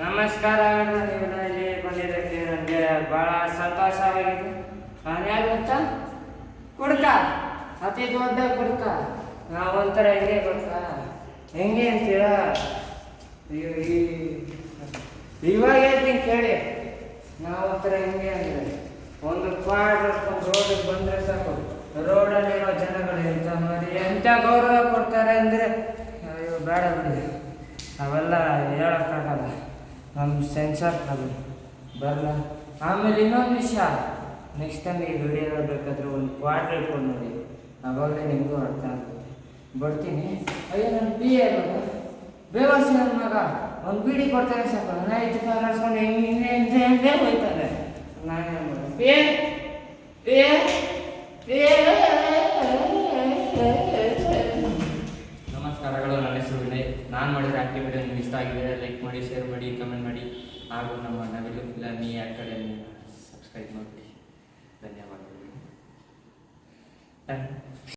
ನಮಸ್ಕಾರ ಇಲ್ಲಿ ಬಂದಿದ್ದಕ್ಕೆ ನನಗೆ ಭಾಳ ಸಂತೋಷವಾಗಿದೆ. ಆಗಿದೆ ಯಾರು ಗೊತ್ತಾ? ಕುಡ್ಕ. ಅತಿ ದೊಡ್ಡ ಕುಡ್ಕ. ನಾವು ಒಂಥರ ಹೆಂಗೆ ಗೊತ್ತಾ? ಹೆಂಗೆ ಅಂತೀರಾ? ಇವಾಗ ಹೇಳ್ತೀನಿ ಕೇಳಿ. ನಾವು ಒಂಥರ ಹೆಂಗೆ ಅಂದರೆ, ಒಂದು ಕ್ವಾಡ್ ರೋಡ್ ರೋಡಿಗೆ ಬಂದರೆ ಸಾಕು. ರೋಡಲ್ಲಿರೋ ಜನಗಳು ಎಂತ ನೋಡಿ ಎಂಥ ಗೌರವ ಕೊಡ್ತಾರೆ ಅಂದರೆ ಬೇಡ ಬಿಡಿ. ಅವೆಲ್ಲ ಹೇಳೋಕ್ಕಾಗಲ್ಲ ನಮ್ಮ ಸೆನ್ಸರ್ ಪ್ರಾಬ್ಲಮ್ ಬರಲ್ಲ ಆಮೇಲೆ ಇನ್ನೊಂದು ವಿಷಯ. ನೆಕ್ಸ್ಟ್ ಟೈಮ್ ಈ ವಿಡಿಯೋ ಬೇಕಾದ್ರೆ ಒಂದು ಕ್ವಾಡ್ರ್ ಇಟ್ಕೊಂಡು ನೋಡಿ. ಅವಾಗಲೇ ನಿಮಗೂ ಅರ್ಥ ಆಗುತ್ತೆ. ಬರ್ತೀನಿ. ಅಯ್ಯೋ ನನ್ನ ಪಿ ಎ ಬೇವರ್ಸಿ ನನ್ನ ಮಗ. ಒಂದು ಬೀಡಿ ಕೊಡ್ತಾರೆ ಸಾಕು. ನೈಟ್ ನಡ್ಸ್ಕೊಂಡು ಹಿಂಗೆ ಹಿಂಗೆ ಹಿಂಗೆ ಹೋಯ್ತಾನೆ. ಪಿ ಎ ನಮಸ್ಕಾರಗಳು ನನ್ನ ವಿನಯ್ ನಾನು ಮಾಡಿರೋ ಆ್ಯಕ್ಟಿವಿಟಿ ನಿಮ್ಗೆ ಇಷ್ಟ ಆಗಿದೆ ಲೈಕ್ ಮಾಡಿ ಶೇರ್ ಮಾಡಿ ಕಮೆಂಟ್ ಮಾಡಿ. ಹಾಗೂ ನಮ್ಮ ನವಿಲು ಫಿಲಮಿ ಅಕಾಡೆಮಿ ಸಬ್ಸ್ಕ್ರೈಬ್ ಮಾಡಿ ಧನ್ಯವಾದಗಳು.